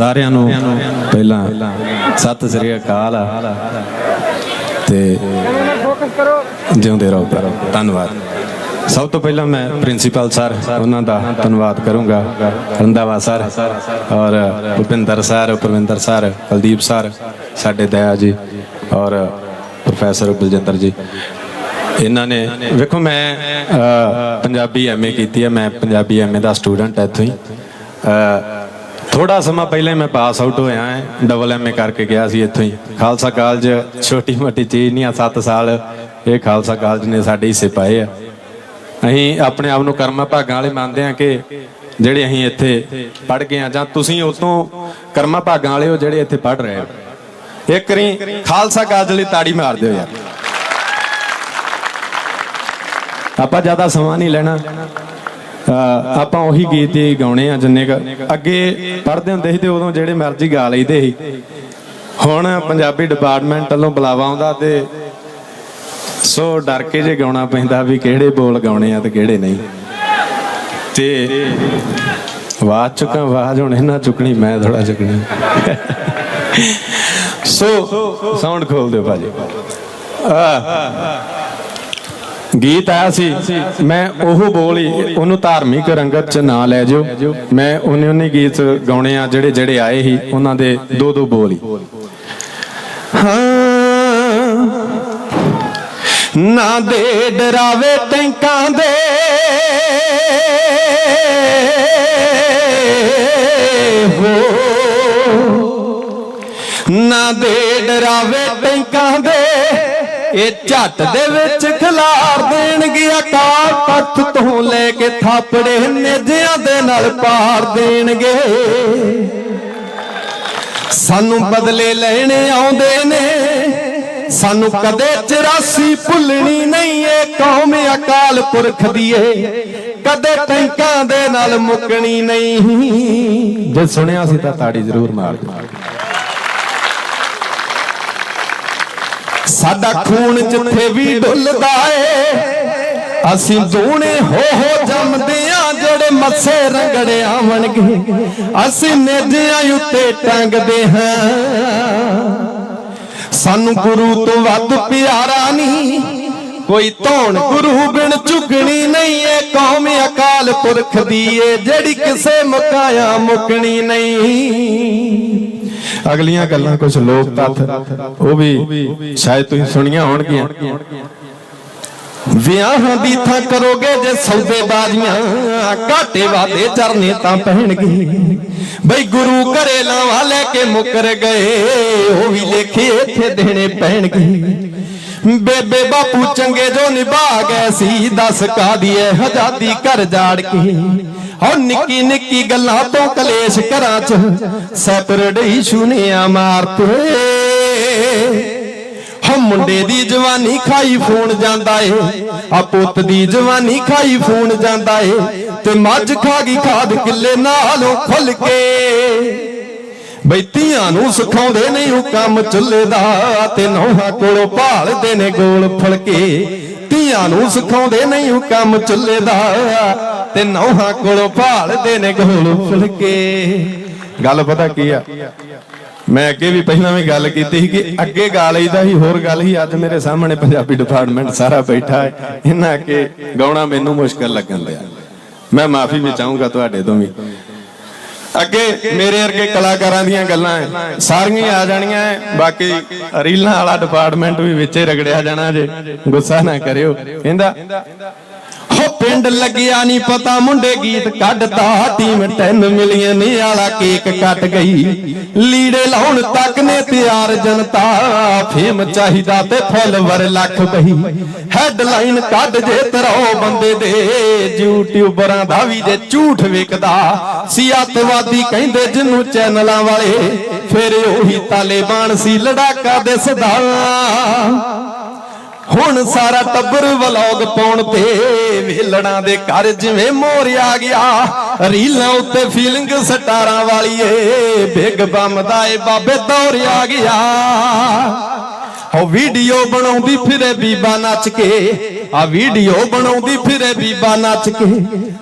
ਸਾਰਿਆਂ ਨੂੰ ਪਹਿਲਾਂ ਸਤਿ ਸ੍ਰੀ ਅਕਾਲ। ਤੇ ਜਿਉਂਦੇ ਰਹੋ ਧੰਨਵਾਦ। ਸਭ ਤੋਂ ਪਹਿਲਾਂ ਮੈਂ ਪ੍ਰਿੰਸੀਪਲ ਸਰ ਉਹਨਾਂ ਦਾ ਧੰਨਵਾਦ ਕਰੂੰਗਾ। ਰੰਦਾਵਾ ਸਰ ਔਰ Bhupinder sir Parvinder sir Kuldeep sir ਸਾਡੇ ਦਇਆ ਜੀ ਔਰ ਪ੍ਰੋਫੈਸਰ ਬਲਜਿੰਦਰ ਜੀ। ਇਹਨਾਂ ਨੇ ਵੇਖੋ ਮੈਂ ਅ, ਪੰਜਾਬੀ ਐਮਏ ਕੀਤੀ ਹੈ। ਮੈਂ ਪੰਜਾਬੀ ਐਮਏ ਦਾ ਸਟੂਡੈਂਟ ਹਾਂ ਇੱਥੋਂ ਹੀ। ਥੋੜਾ ਸਮਾਂ ਪਹਿਲਾਂ ਮੈਂ ਪਾਸ ਆਊਟ ਹੋਇਆ ਹਾਂ। ਡਬਲ ਐਮਏ ਕਰਕੇ ਗਿਆ ਸੀ ਇੱਥੋਂ ਹੀ। ਖਾਲਸਾ ਕਾਲਜ, ਛੋਟੀ ਮੋਟੀ ਚੀਜ਼ ਨਹੀਂ ਆ 7 ਸਾਲ ਇਹ ਖਾਲਸਾ ਕਾਲਜ ਨੇ ਸਾਡੇ ਹਿੱਸੇ ਪਾਏ ਆ। ਅਸੀਂ ਆਪਣੇ ਆਪ ਨੂੰ ਕਰਮਾ ਭਾਗਾਂ ਵਾਲੇ ਮੰਨਦੇ ਆ ਕਿ ਜਿਹੜੇ ਅਸੀਂ ਇੱਥੇ ਪੜ ਗਏ ਆ ਜਾਂ ਤੁਸੀਂ ਉਤੋਂ ਕਰਮਾ ਭਾਗਾਂ ਵਾਲੇ ਹੋ ਜਿਹੜੇ ਇੱਥੇ ਪੜ ਰਹੇ ਹੋ। ਇੱਕ ਰੀ ਖਾਲਸਾ ਕਾਲਜ ਲਈ ਤਾੜੀ ਮਾਰ ਦਿਓ ਯਾਰ। ਆਪਾਂ ਜ਼ਿਆਦਾ ਸਮਾਂ ਨਹੀਂ ਲੈਣਾ। ਆਪਾਂ ਉਹੀ ਗੀਤ ਹੀ ਗਾਉਣੇ ਆ ਜਿੰਨੇ ਕੁ ਅੱਗੇ ਪੜ੍ਹਦੇ ਹੁੰਦੇ ਸੀ ਤੇ ਉਦੋਂ ਜਿਹੜੇ ਮਰਜ਼ੀ ਗਾ ਲਈਦੇ ਸੀ। ਹੁਣ ਪੰਜਾਬੀ ਡਿਪਾਰਟਮੈਂਟ ਵੱਲੋਂ ਬੁਲਾਵਾ ਆਉਂਦਾ ਤੇ ਸੋ ਡਰ ਕੇ ਜੇ ਗਾਉਣਾ ਪੈਂਦਾ ਵੀ ਕਿਹੜੇ ਬੋਲ ਗਾਉਣੇ ਆ ਤੇ ਕਿਹੜੇ ਨਹੀਂ। ਤੇ ਆਵਾਜ਼ ਚੁੱਕਾਂ, ਆਵਾਜ਼ ਹੁਣ ਇਹਨਾਂ ਚੁੱਕਣੀ, ਮੈਂ ਥੋੜਾ ਚੁੱਕਣੀ। ਸੋ ਸਾਊਂਡ ਖੋਲ ਦਿਓ ਭਾਜੀ। ਆ ਗੀਤ ਆਇਆ ਸੀ ਮੈਂ ਉਹ ਬੋਲ ਹੀ ਉਹਨੂੰ ਧਾਰਮਿਕ ਰੰਗਤ ਚ ਨਾ ਲੈ ਜਿਓ। ਮੈਂ ਉਹਨੇ ਉਹਨੇ ਗੀਤ ਗਾਉਣੇ ਆ ਜਿਹੜੇ ਜਿਹੜੇ ਆਏ ਸੀ, ਉਹਨਾਂ ਦੇ ਦੋ ਦੋ ਬੋਲ ਨਾ ਦੇ ਡਰਾਵੇ ਟੈਂਕਾਂ ਦੇ। ਹੋ, ਨਾ ਦੇ ਡਰਾਵੇ ਟੈਂਕਾਂ ਦੇ। ਇਹ ਝੱਟ ਦੇ ਵਿੱਚ ਖਿਲਾਰ ਦੇਣਗੇ ਅਕਾਲ ਤਖਤ ਤੋਂ ਲੈ ਕੇ ਥਾਪੜੇ ਨੇਜਿਆਂ ਦੇ ਨਾਲ ਪਾਰ ਦੇਣਗੇ। ਸਾਨੂੰ ਬਦਲੇ ਲੈਣੇ ਆਉਂਦੇ ਨੇ, ਸਾਨੂੰ ਕਦੇ 84 ਭੁੱਲਣੀ ਨਹੀਂ ਏ, ਕੌਮ ਅਕਾਲ ਪੁਰਖ ਦੀ ਏ। ਕਦੇ ਟੈਂਕਾਂ ਦੇ ਨਾਲ ਮੁੱਕਣੀ ਨਹੀਂ। ਜੇ ਸੁਣਿਆ ਸੀ ਤਾਂ ਤਾੜੀ ਜ਼ਰੂਰ ਮਾਰ ਦਿਓ। ਸਾਡਾ ਖੂਨ ਜਿੱਥੇ ਵੀ ਡੁੱਲਦਾ ਏ, ਅਸੀਂ ਦੂਣੇ ਹੋ ਹੋ ਜੰਮਦੇ ਆ ਜਿਹੜੇ ਮੱਸੇ ਰੰਗੜੇ ਆਵਣਗੇ। ਅਸੀਂ ਨੇਜਿਆਂ ਉੱਤੇ ਟੰਗਦੇ ਹਾਂ। ਸਾਨੂੰ ਗੁਰੂ ਤੋਂ ਵੱਧ ਪਿਆਰਾ ਨਹੀਂ, ਕੋਈ ਧੌਣ ਗੁਰੂ ਬਿਨ ਝੁਕਣੀ ਨਹੀਂ ਏ, ਕੌਮ ਅਕਾਲ ਪੁਰਖ ਦੀ ਏ, ਜਿਹੜੀ ਕਿਸੇ ਮੁਕਾਇਆ ਮੁਕਣੀ ਨਹੀਂ। ਅਗਲੀਆਂ ਗੱਲਾਂ ਕੁਝ ਲੋਕ ਤੱਥ, ਉਹ ਵੀ ਸ਼ਾਇਦ ਤੁਸੀਂ ਸੁਣੀਆਂ ਹੋਣਗੀਆਂ। ਵਿਆਹਾਂ ਦੀ ਥਾਂ ਕਰੋਗੇ ਜੇ ਸੌਦੇਬਾਜ਼ੀਆਂ, ਘਾਟੇ ਵਾਦੇ ਚਰਨੇ ਤਾਂ ਪਹਿਣਗੇ। ਬਈ ਗੁਰੂ ਘਰੇ ਲਾਵਾ ਲੈ ਕੇ ਮੁਕਰ ਗਏ, ਉਹ ਵੀ ਲੇਖੇ ਇੱਥੇ ਦੇਣੇ ਪੈਣਗੇ। ਬੇਬੇ ਬਾਪੂ ਚੰਗੇ ਜੋ ਨਿਭਾ ਗਏ ਸੀ, ਦਸ ਕਾਦੀ ਐ ਹਜ਼ਾਦੀ ਘਰ ਜਾੜ ਕੇ। ਹੋ ਨਿੱਕੀ ਨਿੱਕੀ ਗੱਲਾਂ ਤੋਂ ਕਲੇਸ਼ ਘਰਾਂ ਚ ਸੈਪਰੇਟ ਸੁਨਿਆ ਮਾਰਤੇ। ਹੋ ਮੁੰਡੇ ਦੀ ਜਵਾਨੀ ਖਾਈ ਫੋਨ ਜਾਂਦਾ ਏ ਆ ਪੁੱਤ ਦੀ ਜਵਾਨੀ ਖਾਈ ਫੋਨ ਜਾਂਦਾ ਏ, ਤੇ ਮੱਝ ਖਾ ਗਈ ਖਾਦ ਕਿੱਲੇ ਨਾਲੋਂ ਖੁੱਲ ਕੇ। ਬਈ ਧੀਆਂ ਨੂੰ ਸਿਖਾਉਂਦੇ ਨਹੀਂ ਉਹ ਕੰਮ ਚੁੱਲੇ ਦਾ, ਤੇ ਨੌਹਾਂ ਕੋਲੋਂ ਭਾਲਦੇ ਨੇ ਗੋਲ ਫੁਲਕੇ ਧੀਆਂ ਨੂੰ ਸਿਖਾਉਂਦੇ ਨਹੀਂ ਉਹ ਕੰਮ ਚੁੱਲੇ ਦਾ ਤੇ ਨੌਹਾਂ ਕੋਲੋਂ ਭਾਲਦੇ ਨੇ ਗੋਲ ਫੁਲਕੇ। ਗੱਲ ਪਤਾ ਕੀ ਆ? ਮੈਂ ਅੱਗੇ ਵੀ ਪਹਿਲਾਂ ਵੀ ਗੱਲ ਕੀਤੀ ਸੀ ਕਿ ਅੱਗੇ ਗਾ ਲਈਦਾ ਸੀ, ਹੋਰ ਗੱਲ ਹੀ ਅੱਜ ਮੇਰੇ ਸਾਹਮਣੇ ਪੰਜਾਬੀ ਡਿਪਾਰਟਮੈਂਟ ਸਾਰਾ ਬੈਠਾ ਹੈ। ਇਹਨਾਂ ਅੱਗੇ ਗਾਉਣਾ ਮੈਨੂੰ ਮੁਸ਼ਕਲ ਲੱਗਣ ਲਿਆ ਮੈਂ ਮਾਫੀ ਵੀ ਚਾਹੂੰਗਾ ਤੁਹਾਡੇ ਤੋਂ ਵੀ। ਅੱਗੇ ਮੇਰੇ ਵਰਗੇ ਕਲਾਕਾਰਾਂ ਦੀਆਂ ਗੱਲਾਂ ਸਾਰੀਆਂ ਆ ਜਾਣੀਆਂ ਬਾਕੀ ਰੀਲਾਂ ਵਾਲਾ ਡਿਪਾਰਟਮੈਂਟ ਵੀ ਵਿੱਚੇ ਰਗੜਿਆ ਜਾਣਾ ਜੇ। ਗੁੱਸਾ ਨਾ ਕਰਿਓ। ਕਹਿੰਦਾ ਪਿੰਡ ਲੱਗਿਆ ਨਹੀਂ ਪਤਾ, ਮੁੰਡੇ ਗੀਤ ਕੱਢਤਾ। ਟੀਮ 10 ਮਿਲੀਅਨ ਵਾਲਾ ਕੇਕ ਕੱਟ ਗਈ। ਲੀੜੇ ਲਾਉਣ ਤੱਕ ਨੇ ਤਿਆਰ ਜਨਤਾ। ਫੇਮ ਚਾਹੀਦਾ ਤੇ ਫੋਲੋਵਰ ਲੱਖ ਬਹੀ। ਹੈਡਲਾਈਨ ਕੱਢ ਜੇ ਤਰੋ ਬੰਦੇ ਦੇ। ਯੂਟਿਊਬਰਾਂ ਦਾ ਵੀ ਜੇ ਝੂਠ ਵਿਕਦਾ। ਸਿਆਤਵਾਦੀ ਕਹਿੰਦੇ ਜਿੰਨੂੰ ਚੈਨਲਾਂ ਵਾਲੇ। ਫਿਰ ਉਹੀ ਤਾਲਿਬਾਨ ਸੀ, ਲੜਾਕਾ ਦਿਸਦਾ। ਹੁਣ ਸਾਰਾ ਟੱਬਰ ਵਲੌਗ ਪਾਉਣ ਤੇ ਵੇਲੜਾਂ ਦੇ ਘਰ ਜਿਵੇਂ ਮੋਰ ਗਿਆ। ਰੀਲਾਂ ਉੱਤੇ ਫੀਲਿੰਗ ਸਟਾਰਾਂ ਵਾਲੀ ਏ ਬਿਗ ਬੰਮ ਦਾ ਏ ਬਾਬੇ ਦੌਰਿਆ ਗਿਆ। ਹੋ ਵੀਡੀਓ ਬਣਾਉਂਦੀ ਫਿਰੇ ਬੀਬਾ ਨੱਚ ਕੇ ਆ ਵੀਡੀਓ ਬਣਾਉਂਦੀ ਫਿਰੇ ਬੀਬਾ ਨੱਚ ਕੇ,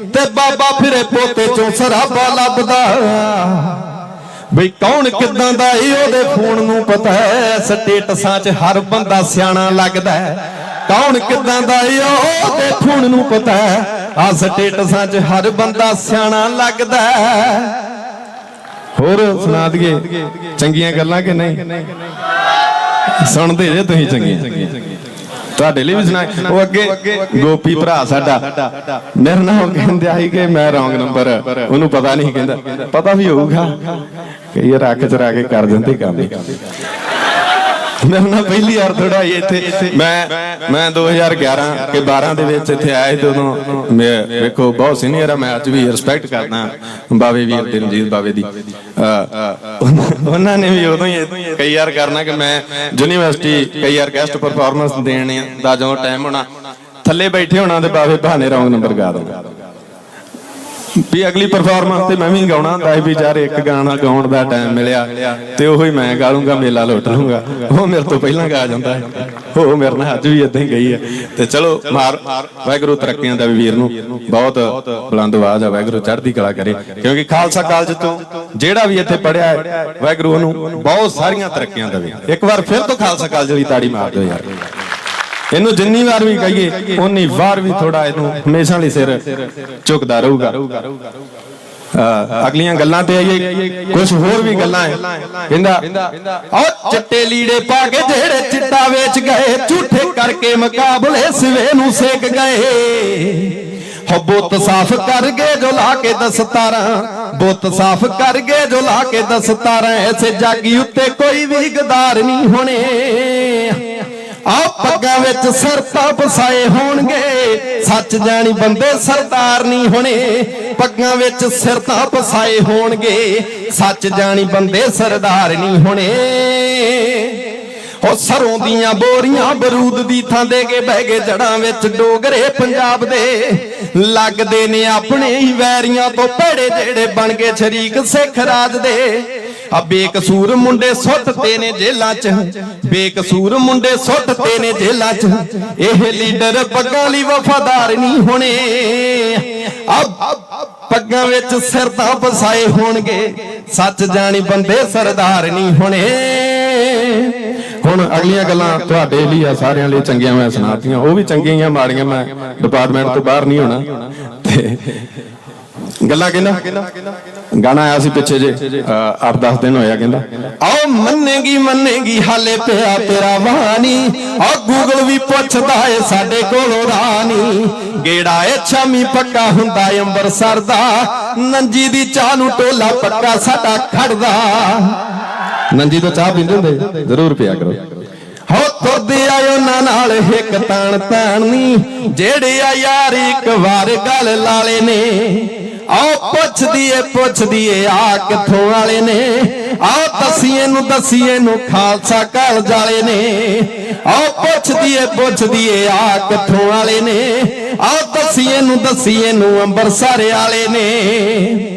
ਤੇ ਬਾਬਾ ਫਿਰੇ ਪੋਤੇ ਚੋਂ ਸਰਾਬਾ ਲੱਭਦਾ। ਬਈ ਕੌਣ ਕਿੱਦਾਂ ਦਾ ਏ ਉਹਦੇ ਫੋਨ ਨੂੰ ਪਤਾ ਹੈ? ਸਟੇਟਸਾਂ 'ਚ ਹਰ ਬੰਦਾ ਸਿਆਣਾ ਲੱਗਦਾ ਹੈ। ਕੌਣ ਕਿੱਦਾਂ ਦਾ ਏ ਉਹਦੇ ਫੋਨ ਨੂੰ ਪਤਾ ਹੈ? ਆ ਸਟੇਟਸਾਂ 'ਚ ਹਰ ਬੰਦਾ ਸਿਆਣਾ ਲੱਗਦਾ ਹੈ। ਹੋਰ ਸੁਣਾ ਦਈਏ, ਚੰਗੀਆਂ ਗੱਲਾਂ ਕਿ ਨਹੀਂ? ਸੁਣਦੇ ਜੇ ਤੁਸੀਂ ਚੰਗੀਆਂ। ਤੁਹਾਡੇ ਲਈ ਵੀ ਸੁਣਾ ਉਹ ਅੱਗੇ ਗੋਪੀ ਭਰਾ ਸਾਡਾ। ਮੇਰੇ ਨਾਲ ਉਹ ਕਹਿੰਦੇ ਆਈ ਕਿ ਮੈਂ ਰੌਂਗ ਨੰਬਰ ਉਹਨੂੰ ਪਤਾ ਨਹੀਂ ਕਹਿੰਦਾ। ਪਤਾ ਵੀ ਹੋਊਗਾ। ਕਈ ਵਾਰ ਅੱਖ ਚਰਾ ਕੇ ਕਰ ਦਿੰਦੇ ਕੰਮ। ਮੇਰੇ ਨਾਲ ਪਹਿਲੀ ਵਾਰ ਥੋੜਾ ਇੱਥੇ। ਮੈਂ ਮੈਂ 2011 ਕੇ 12 ਦੇ ਵਿੱਚ ਇੱਥੇ ਆਇਆ ਸੀ ਉਦੋਂ ਮੈਂ ਵੇਖੋ ਬਹੁਤ ਸੀਨੀਅਰ ਆ, ਮੈਂ ਅੱਜ ਵੀ ਰਿਸਪੈਕਟ ਕਰਦਾ ਬਾਵੇ ਵੀਰ ਦਿਨਜੀਤ ਬਾਵੇ ਦੀ। ਉਹਨਾਂ ਨੇ ਵੀ ਉਦੋਂ ਹੀ ਕਈ ਵਾਰ ਕਰਨਾ ਕਿ ਮੈਂ ਯੂਨੀਵਰਸਿਟੀ ਕਈ ਵਾਰ ਗੈਸਟ ਪਰਫਾਰਮੈਂਸ ਦੇਣ ਦਾ ਜਦੋਂ ਟਾਈਮ ਹੋਣਾ, ਥੱਲੇ ਬੈਠੇ ਹੋਣਾ ਤੇ ਬਾਵੇ ਬਹਾਨੇ ਰੌਂਗ ਨੰਬਰ ਗਾ ਦੋ ਵੀ ਅਗਲੀ ਪਰਫਾਰਮੈਂਸ ਤੇ ਮੈਂ ਵੀ ਗਾਉਣਾ ਹੁੰਦਾ ਸੀ ਵੀ ਯਾਰ ਇੱਕ ਗਾਣਾ ਗਾਉਣ ਦਾ ਟਾਈਮ ਮਿਲਿਆ ਤੇ ਉਹੀ ਹੀ ਮੈਂ ਗਾ ਲੂੰਗਾ, ਮੇਲਾ ਲੁੱਟ ਲੂੰਗਾ। ਉਹ ਮੇਰੇ ਤੋਂ ਪਹਿਲਾਂ ਗਾ ਜਾਂਦਾ ਹੈ। ਉਹ ਮੇਰੇ ਨਾਲ ਅੱਜ ਵੀ ਇਦਾਂ ਹੀ ਗਈ ਹੈ। ਤੇ ਚਲੋ, ਮਾਰ, ਵਾਹਿਗੁਰੂ ਤਰੱਕੀਆਂ ਦਾ ਵੀਰ ਨੂੰ। ਬਹੁਤ ਬੁਲੰਦ ਆਵਾਜ਼ ਆ, ਵਾਹਿਗੁਰੂ ਚੜ੍ਹਦੀ ਕਲਾ ਕਰੇ। ਕਿਉਂਕਿ ਖਾਲਸਾ ਕਾਲਜ ਤੋਂ ਜਿਹੜਾ ਵੀ ਇੱਥੇ ਪੜਿਆ ਹੈ, ਵਾਹਿਗੁਰੂ ਨੂੰ ਬਹੁਤ ਸਾਰੀਆਂ ਤਰੱਕੀਆਂ ਦੇਵੇ। ਇੱਕ ਵਾਰ ਫਿਰ ਤੋਂ ਖਾਲਸਾ ਕਾਲਜ ਦੀ ਤਾੜੀ ਮਾਰ ਦਿਓ ਯਾਰ। ਇਹਨੂੰ ਜਿੰਨੀ ਵਾਰ ਵੀ ਕਹੀਏ ਉਨੀ ਵਾਰ ਵੀ ਥੋੜਾ ਇਹਨੂੰ ਹਮੇਸ਼ਾ ਲਈ ਸਿਰ ਝੁਕਦਾ ਰਹੂਗਾ। ਅਗਲੀਆਂ ਗੱਲਾਂ ਤੇ ਆਈਏ ਕੁਝ ਹੋਰ ਵੀ ਗੱਲਾਂ ਹੈ ਕਹਿੰਦਾ ਉਹ ਚਿੱਟੇ ਲੀੜੇ ਪਾ ਕੇ ਜਿਹੜੇ ਚਿੱਟਾ ਵੇਚ ਗਏ, ਝੂਠੇ ਕਰਕੇ ਮੁਕਾਬਲੇ ਸਵੇ ਨੂੰ ਸੇਕ ਗਏ। ਹੋ ਬੁੱਤ ਸਾਫ਼ ਕਰ ਗਏ ਜੋ ਲਾ ਕੇ ਦਸਤਾਰਾਂ ਬੁੱਤ ਸਾਫ਼ ਕਰ ਗਏ ਜੋ ਲਾ ਕੇ ਦਸਤਾਰਾਂ ਐਸੇ ਜਾਗੀ ਉੱਤੇ ਕੋਈ ਵੀ ਗਦਾਰ ਨਹੀਂ ਹੋਣੇ। ਆ ਪੱਗਾਂ ਵਿੱਚ ਸਰਤਾ ਪਸਾਏ ਹੋਣਗੇ। ਸੱਚ ਜਾਣੀ ਬੰਦੇ ਸਰਦਾਰ ਨਹੀਂ ਹੋਣੇ। ਪੱਗਾਂ ਵਿੱਚ ਸਿਰਤਾ ਪਸਾਏ ਹੋਣਗੇ। ਸੱਚ ਜਾਣੀ ਬੰਦੇ ਸਰਦਾਰ ਨਹੀਂ ਹੋਣੇ। ਉਹ ਸਰੋਂ ਦੀਆਂ ਬੋਰੀਆਂ ਬਰੂਦ ਦੀ ਥਾਂ ਦੇ ਕੇ ਬਹਿ ਗਏ ਜੜਾਂ ਵਿੱਚ ਡੋਗਰੇ ਪੰਜਾਬ ਦੇ। ਲੱਗਦੇ ਨੇ ਆਪਣੇ ਹੀ ਵੈਰੀਆਂ ਤੋਂ ਭੜੇ ਜਿਹੜੇ ਬਣ ਗਏ ਸ਼ਰੀਕ ਸਿੱਖ ਰਾਜ ਦੇ। ਆ ਬੇਕਸੂਰ ਮੁੰਡੇ ਸੁੱਟਦੇ ਨੇ ਜੇਲਾਂ 'ਚ। ਬੇਕਸੂਰ ਮੁੰਡੇ ਸੁੱਟਦੇ ਨੇ ਜੇਲਾਂ 'ਚ। ਇਹ ਲੀਡਰ ਪੱਗਾਂ ਲਈ ਵਫਾਦਾਰ ਨਹੀਂ ਹੋਣੇ। ਆ ਪੱਗਾਂ ਵਿੱਚ ਸਿਰ ਤਾਂ ਫਸਾਏ ਹੋਣਗੇ। ਸੱਚ ਜਾਣੀ ਬੰਦੇ ਸਰਦਾਰ ਨਹੀਂ ਹੋਣੇ। ਹੁਣ ਅਗਲੀਆਂ ਗੱਲਾਂ ਤੁਹਾਡੇ ਲਈ ਆ, ਸਾਰਿਆਂ ਲਈ ਚੰਗੀਆਂ ਮੈਂ ਸੁਣਾਤੀਆਂ। ਉਹ ਵੀ ਚੰਗੀਆਂ ਮਾੜੀਆਂ ਮੈਂ ਡਿਪਾਰਟਮੈਂਟ ਤੋਂ ਬਾਹਰ ਨਹੀਂ ਹੋਣਾ। ਤੇ ਗੱਲਾਂ ਕਹਿੰਦਾ? ਗਾਣਾ ਆਇਆ ਸੀ ਪਿੱਛੇ ਜੇ 8-10 ਦਿਨ ਹੋਇਆ ਕਹਿੰਦਾ। ਆਓ ਮੰਨੇਗੀ ਮੰਨੇਗੀ, ਹਾਲੇ ਪਿਆ ਤੇਰਾ ਵਾਣੀ। ਆ ਗੂਗਲ ਵੀ ਪੁੱਛਦਾ ਏ ਸਾਡੇ ਕੋਲੋਂ ਰਾਣੀ। ਗੇੜਾ ਏ ਛਾਮੀ ਪੱਕਾ ਹੁੰਦਾ ਅੰਬਰਸਰ ਦਾ। ਨੰਜੀ ਦੀ ਚਾਹ ਨੂੰ ਟੋਲਾ ਪੱਕਾ ਸਾਡਾ ਖੜਦਾ। ਨੰਜੀ ਤੋਂ ਚਾਹ ਪੀਂਦੇ ਹੁੰਦੇ? ਜ਼ਰੂਰ ਪਿਆ ਕਰੋ। ਹੋ ਤੁਰਦੇ ਆਇਓ ਨਾ ਨਾਲ, ਇੱਕ ਤਾਣ ਤਾਣਨੀ ਜਿਹੜੇ ਆ ਯਾਰ ਇੱਕ ਵਾਰ ਗੱਲ ਲਾਲੇ ਨੇ ਆਓ ਪੁੱਛਦੀ ਏ ਆ ਕਿੱਥੋਂ ਵਾਲੇ ਨੇ? ਆਓ ਦਸੀਏ ਨੂੰ ਦਸੀਏ ਨੂੰ, ਖਾਲਸਾ ਕਾਲ ਜਾਲੇ ਨੇ। ਆਓ ਪੁੱਛਦੀ ਏ ਆ ਕਿੱਥੋਂ ਵਾਲੇ ਨੇ? ਆਓ ਦਸੀਏ ਨੂੰ ਦਸੀਏ ਨੂੰ, ਅੰਬਰਸਰ ਵਾਲੇ ਨੇ।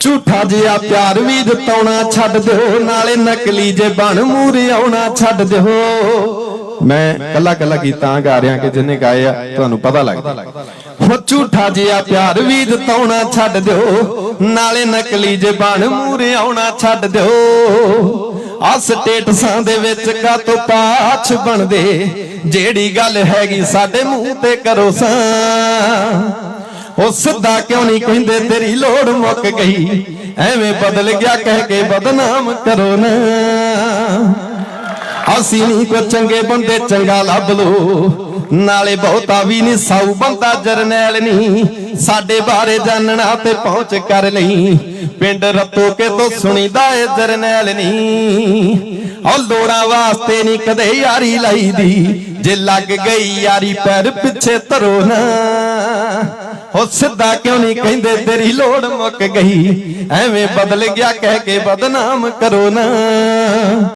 ਝੂਠਾ ਜਿਹਾ ਪਿਆਰ ਵੀ ਜਤਾਉਣਾ ਛੱਡ ਦਿਓ, ਨਾਲੇ ਨਕਲੀ ਜੇ ਬਣ ਮੂਰੇ ਆਉਣਾ ਛੱਡ ਦਿਓ। ਮੈਂ ਕੱਲਾ ਕੱਲਾ ਗੀਤਾਂ ਗਾ ਰਿਹਾ ਕਿ ਜਿੰਨੇ ਗਾਏ ਆ, ਤੁਹਾਨੂੰ ਪਤਾ ਲੱਗਦਾ ਹੋ ਝੂਠਾ ਜਿਹਾ ਪਿਆਰ ਵੀ ਜਤਾਉਣਾ ਛੱਡ ਦਿਓ, ਨਾਲੇ ਨਕਲੀ ਜੇ ਮੂਰੇ ਆਉਣਾ ਛੱਡ ਦਿਓ। ਆ ਸਟੇਟਸਾਂ ਦੇ ਵਿੱਚ ਕਾਤੋਂ ਪਾਛ ਬਣਦੇ, ਜਿਹੜੀ ਗੱਲ ਹੈਗੀ ਸਾਡੇ ਮੂੰਹ ਤੇ ਕਰੋ ਸਾਂ। ਉਹ ਸਿੱਧਾ ਕਿਉਂ ਨਹੀਂ ਕਹਿੰਦੇ ਤੇਰੀ ਲੋੜ ਮੁੱਕ ਗਈ, ਐਵੇਂ ਬਦਲ ਗਿਆ ਕਹਿ ਕੇ ਬਦਨਾਮ ਕਰੋ ਨਾ। ਅਸੀਂ ਨਹੀਂ ਕੋ ਚੰਗੇ ਬੰਦੇ, ਚੰਗਾ ਲੱਭ ਲੋ ਨਾਲੇ ਬਹੁਤਾ ਵੀ ਨਹੀਂ ਸਾਊ, ਬੰਦਾ ਜਰਨੈਲ ਨਹੀਂ। ਸਾਡੇ ਬਾਰੇ ਜਾਣਨਾ ਤੇ ਪਹੁੰਚ ਕਰ ਲਈ। ਪਿੰਡ ਰਤੋ ਕੇ ਤੋਂ ਸੁਣੀਦਾ ਏ ਜਰਨੈਲ ਨਹੀਂ। ਉਹ ਲੋੜਾਂ ਵਾਸਤੇ ਨਹੀਂ ਕਦੇ ਯਾਰੀ ਲਾਈਦੀ। ਜੇ ਲੱਗ ਗਈ ਯਾਰੀ ਪੈਰ ਪਿੱਛੇ ਧਰੋ ਨਾ। ਉਹ ਸਿੱਧਾ ਕਿਉਂ ਨਹੀਂ ਕਹਿੰਦੇ ਤੇਰੀ ਲੋੜ ਮੁੱਕ ਗਈ। ਐਵੇਂ ਬਦਲ ਗਿਆ ਕਹਿ ਕੇ ਬਦਨਾਮ ਕਰੋ ਨਾ।